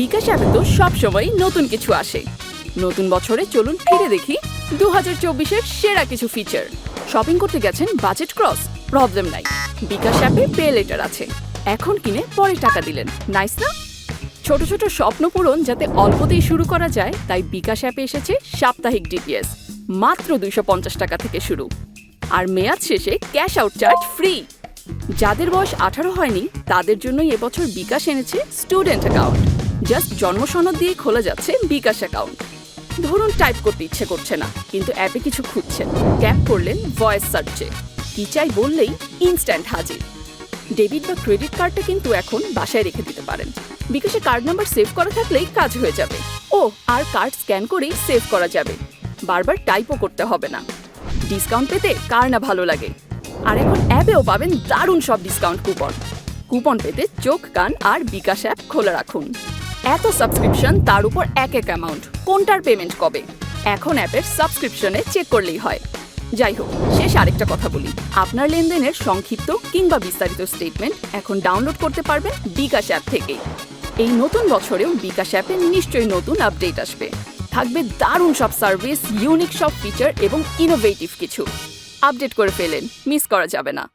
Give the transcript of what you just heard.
বিকাশ অ্যাপে তো সবসময় নতুন কিছু আসে। নতুন বছরে চলুন ফিরে দেখি দু হাজার চব্বিশের সেরা কিছু ফিচার শপিং করতে গেছেন বাজেট ক্রস প্রবলেম নাই। বিকাশ অ্যাপে পে লেটার আছে। এখন কিনে পরে টাকা দিলেন। নাইস না? ছোট ছোট স্বপ্ন পূরণ যাতে অল্পতেই শুরু করা যায়, তাই বিকাশ অ্যাপে এসেছে সাপ্তাহিক ডিপিএস মাত্র দুইশো পঞ্চাশ টাকা থেকে শুরু। আর মেয়াদ শেষে ক্যাশ আউট চার্জ ফ্রি যাদের বয়স আঠারো হয়নি, তাদের জন্যই এবছর বিকাশ এনেছে স্টুডেন্ট অ্যাকাউন্ট জাস্ট জন্ম সনদ দিয়ে খোলা যাচ্ছে বিকাশ অ্যাকাউন্ট ধরুন টাইপ করতে ইচ্ছে করছে না, কিন্তু অ্যাপে কিছু খুঁজছেন। ট্যাপ করলেন ভয়েস সার্চে কি চাই বললেই ইনস্ট্যান্ট হাজির। ডেবিট বা ক্রেডিট কার্ডটা কিন্তু এখন বাসায় রেখে দিতে পারেন। বিকাশে কার্ড নাম্বার সেভ করা থাকলেই কাজ হয়ে যাবে। ও আর কার্ড স্ক্যান করেই সেভ করা যাবে। বারবার টাইপও করতে হবে না। ডিসকাউন্ট পেতে কার না ভালো লাগে? আর এখন অ্যাপেও পাবেন দারুণ সব ডিসকাউন্ট কুপন কুপন পেতে চোখ, কান আর বিকাশ অ্যাপ খোলা রাখুন। এত সাবস্ক্রিপশন তার উপর এক এক অ্যামাউন্ট কোনটার পেমেন্ট কবে? এখন অ্যাপের সাবস্ক্রিপশনে চেক করলেই হয়। যাই হোক, শেষ আরেকটা কথা বলি। আপনার লেনদেনের সংক্ষিপ্ত কিংবা বিস্তারিত স্টেটমেন্ট এখন ডাউনলোড করতে পারবেন বিকাশ অ্যাপ থেকেই এই নতুন বছরেও বিকাশ অ্যাপে নিশ্চয়ই নতুন আপডেট আসবে। থাকবে দারুণ সব সার্ভিস ইউনিক সব ফিচার এবং ইনোভেটিভ কিছু। আপডেট করে ফেলেন মিস করা যাবে না।